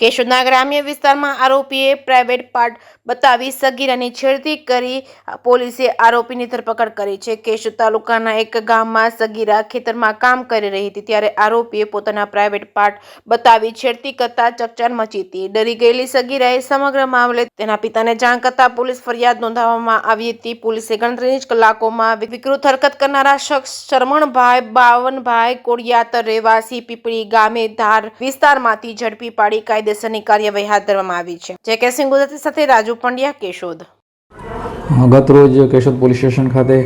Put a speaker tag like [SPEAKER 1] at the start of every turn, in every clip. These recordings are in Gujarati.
[SPEAKER 1] કેશોદના ગ્રામ્ય વિસ્તારમાં આરોપીએ પ્રાઇવેટ પાર્ટ બતાવી સગીરાની છેડતી કરી પોલીસે આરોપીની ધરપકડ કરી છે. કેશોદ તાલુકાના એક ગામમાં સગીરા ખેતરમાં કામ કરી રહી હતી ત્યારે આરોપીએ પોતાના પ્રાઇવેટ પાર્ટ બતાવી છેડતી કરતા ચકચાર મચી હતી. ડરી ગયેલી સગીરાએ સમગ્ર મામલે તેના પિતાને જાણ કરતા પોલીસ ફરિયાદ નોંધાવવામાં આવી હતી. પોલીસે ગણતરીની જ કલાકોમાં વિકૃત હરકત કરનારા શખ્સ શરમણભાઈ, બાવનભાઈ કોડિયાતર, રહેવાસી, પીપળી ગામે ધાર વિસ્તારમાંથી ઝડપી પાડી કાયદેસરની કાર્યવાહી હાથ ધરવામાં આવી છે. જે કે સિંહ ગુજરાતી સાથે રાજુ પંડ્યા કેશોદ
[SPEAKER 2] ગત રોજ કેશોદ પોલીસ સ્ટેશન ખાતે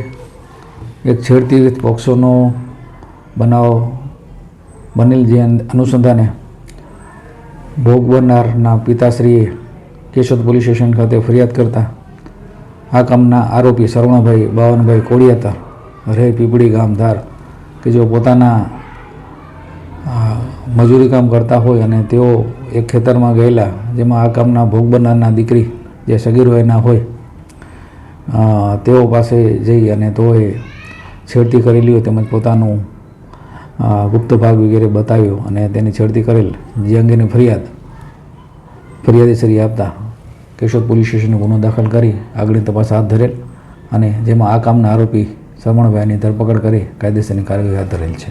[SPEAKER 2] એક છેડતી વિથ પોક્સોનો બનાવ બનેલ જે અન- અનુસંધાને ભોગ બનનારના પિતાશ્રીએ કેશોદ પોલીસ સ્ટેશન ખાતે ફરિયાદ કરતા આ કામના આરોપી સરવણભાઈ બાવનભાઈ કોડિયાતા રહે પીપળી ગામધાર કે જેઓ પોતાના મજૂરી કામ કરતા હોય અને તેઓ એક ખેતરમાં ગયેલા, જેમાં આ કામના ભોગ બનનારના દીકરી જે સગીર વયના હોય તેઓ પાસે જઈ અને તેઓએ છેડતી કરેલી હોય તેમજ પોતાનું ગુપ્ત ભાગ વગેરે બતાવ્યો અને તેની છેડતી કરેલ, જે અંગેની ફરિયાદ ફરિયાદીશ્રી આપતા કેશોદ પોલીસ સ્ટેશને ગુનો દાખલ કરી આગળની તપાસ હાથ ધરેલ અને જેમાં આ કામના આરોપી સરમણભાઈની ધરપકડ કરી કાયદેસરની કાર્યવાહી હાથ ધરેલ છે.